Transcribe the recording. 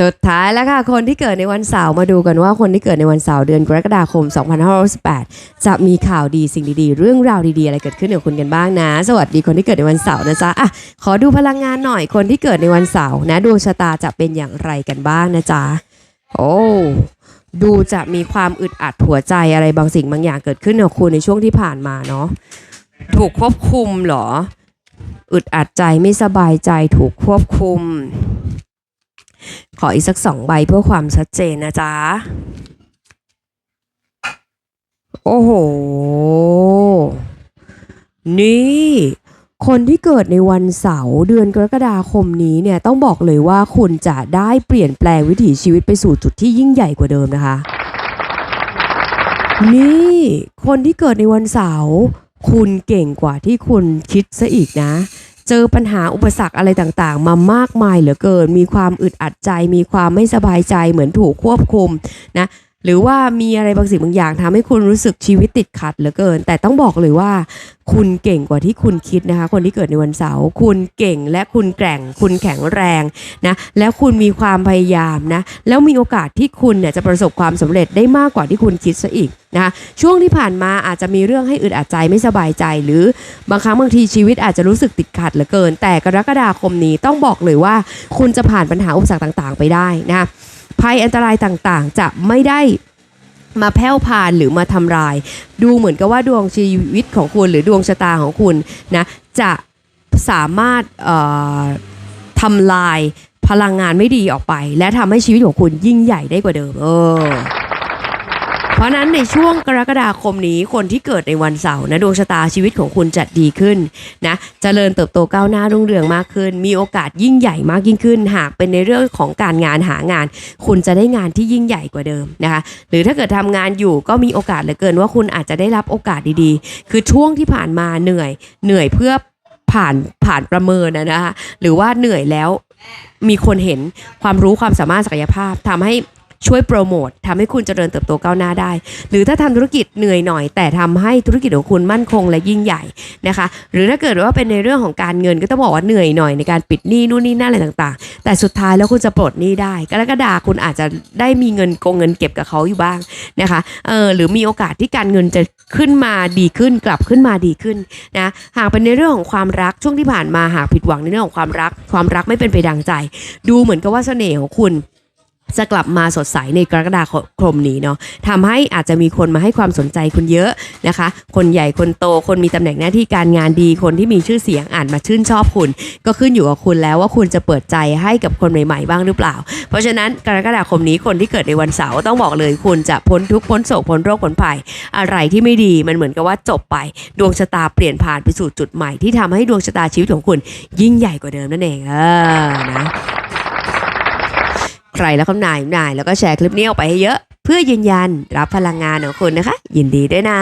สุดท้ายแล้วค่ะ คนที่เกิดในวันเสาร์มาดูกันว่าคนที่เกิดในวันเสาร์เดือนกรกฎาคม 2568 จะมีข่าวดีสิ่งดีๆ เรื่องราวดีๆ อะไรเกิดขึ้นกับคุณกันบ้างนะ สวัสดีคนที่เกิดในวันเสาร์นะจ๊ะอะขอดูพลังงานหน่อยคนที่เกิดในวันเสาร์นะดวงชะตาจะเป็นอย่างไรกันบ้างนะจ๊ะโอ้ดูจะมีความอึดอัดหัวใจอะไรบางสิ่งบางอย่างเกิดขึ้นกับคุณในช่วงที่ผ่านมาเนาะถูกควบคุมเหรอ อึดอัดใจไม่สบายใจถูกควบคุม ขออีกสักสองใบเพื่อความชัดเจนนะจ๊ะ โอ้โห นี่ คนที่เกิดในวันเสาร์เดือนกรกฎาคมนี้เนี่ยต้องบอกเลยว่าคุณจะได้เปลี่ยนแปลงวิถีชีวิตไปสู่จุดที่ยิ่งใหญ่กว่าเดิมนะคะ นี่ คนที่เกิดในวันเสาร์คุณเก่งกว่าที่คุณคิดซะอีกนะ เจอปัญหาอุปสรรคอะไรต่างๆ มามากมายเหลือเกิน มีความอึดอัดใจ มีความไม่สบายใจเหมือนถูกควบคุมนะ หรือว่ามีอะไรบางสิ่งบางอย่างทำให้คุณรู้สึกชีวิตติดขัดเหลือเกิน แต่ต้องบอกเลยว่า คุณเก่งกว่าที่คุณคิดนะคะ คนที่เกิดในวันเสาร์คุณเก่งและคุณแกร่ง คุณแข็งแรงนะแล้วคุณมีความพยายามนะแล้วมีโอกาสที่คุณเนี่ยจะประสบความสำเร็จได้มากกว่าที่คุณคิดซะอีกนะช่วงที่ผ่านมาอาจจะมีเรื่องให้อึดอัดใจไม่สบายใจ หรือบางครั้งบางทีชีวิตอาจจะรู้สึกติดขัดเหลือเกิน แต่กรกฎาคมนี้ต้องบอกเลยว่า คุณจะผ่านปัญหาอุปสรรคต่าง ๆ ไปได้นะ ภัยอันตรายต่างๆ จะไม่ได้มาแพ่วพานหรือมาทำลาย ดูเหมือนกับว่าดวงชีวิตของคุณหรือดวงชะตาของคุณนะจะสามารถเอ่อทำลายพลังงานไม่ดีออกไป และทำให้ชีวิตของคุณยิ่งใหญ่ได้กว่าเดิม เออ ราะนั้นในช่วงกรกฎาคมนี้คนที่เกิดในวันเสาร์นะดวงชะตาชีวิตของคุณจะดีขึ้นนะเจริญเติบโตก้าวหน้ารุ่งเรืองมากขึ้น มีโอกาสยิ่งใหญ่มากยิ่งขึ้น หากเป็นในเรื่องของการงานหางาน คุณจะได้งานที่ยิ่งใหญ่กว่าเดิมนะคะหรือถ้าเกิดทำงานอยู่ก็มีโอกาสเหลือเกินว่าคุณอาจจะได้รับโอกาสดีๆ คือช่วงที่ผ่านมาเหนื่อยเหนื่อยเพื่อผ่านผ่านประเมินนะนะคะหรือว่าเหนื่อยแล้วมีคนเห็นความรู้ความสามารถศักยภาพทำให้ ช่วยโปรโมททำให้คุณเจริญเติบโตก้าวหน้าได้ หรือถ้าทำธุรกิจเหนื่อยหน่อย แต่ทำให้ธุรกิจของคุณมั่นคงและยิ่งใหญ่นะคะ หรือถ้าเกิดว่าเป็นในเรื่องของการเงินก็ต้องบอกว่าเหนื่อยหน่อยในการปิดหนี้นู่นนี่นั่นอะไรต่างๆ แต่สุดท้ายแล้วคุณจะปลดหนี้ได้กรกฎาคุณอาจจะได้มีเงินกงเงินเก็บกับเขาอยู่บ้างนะคะเออหรือมีโอกาสที่การเงินจะขึ้นมาดีขึ้นกลับขึ้นมาดีขึ้นนะหากเป็นในเรื่องของความรักช่วงที่ผ่านมาหากผิดหวังในเรื่องของความรัก ความรักไม่เป็นไปดังใจ ดูเหมือนกับว่าเสน่ห์ของคุณ จะกลับมาสดใสในกรกฎาคมนี้เนาะทำให้อาจจะมีคนมาให้ความสนใจคุณเยอะนะคะ คนใหญ่คนโตคนมีตำแหน่งหน้าที่การงานดีคนที่มีชื่อเสียงอ่านมาชื่นชอบคุณ ก็ขึ้นอยู่กับคุณแล้วว่าคุณจะเปิดใจให้กับคนใหม่ๆบ้างหรือเปล่า เพราะฉะนั้นกรกฎาคมนี้คนที่เกิดในวันเสาร์ต้องบอกเลยคุณจะพ้นทุกพ้นโศกพ้นโรคพ้นภัยอะไรที่ไม่ดีมันเหมือนกับว่าจบไป ดวงชะตาเปลี่ยนผ่านไปสู่จุดใหม่ที่ทำให้ดวงชะตาชีวิตของคุณ ยิ่งใหญ่กว่าเดิมนั่นเองเออนะ ใครแล้วคำนายนายแล้วก็แชร์คลิปนี้ออกไปให้เยอะ เพื่อยืนยันรับพลังงานของคุณนะคะ ยินดีด้วยนะ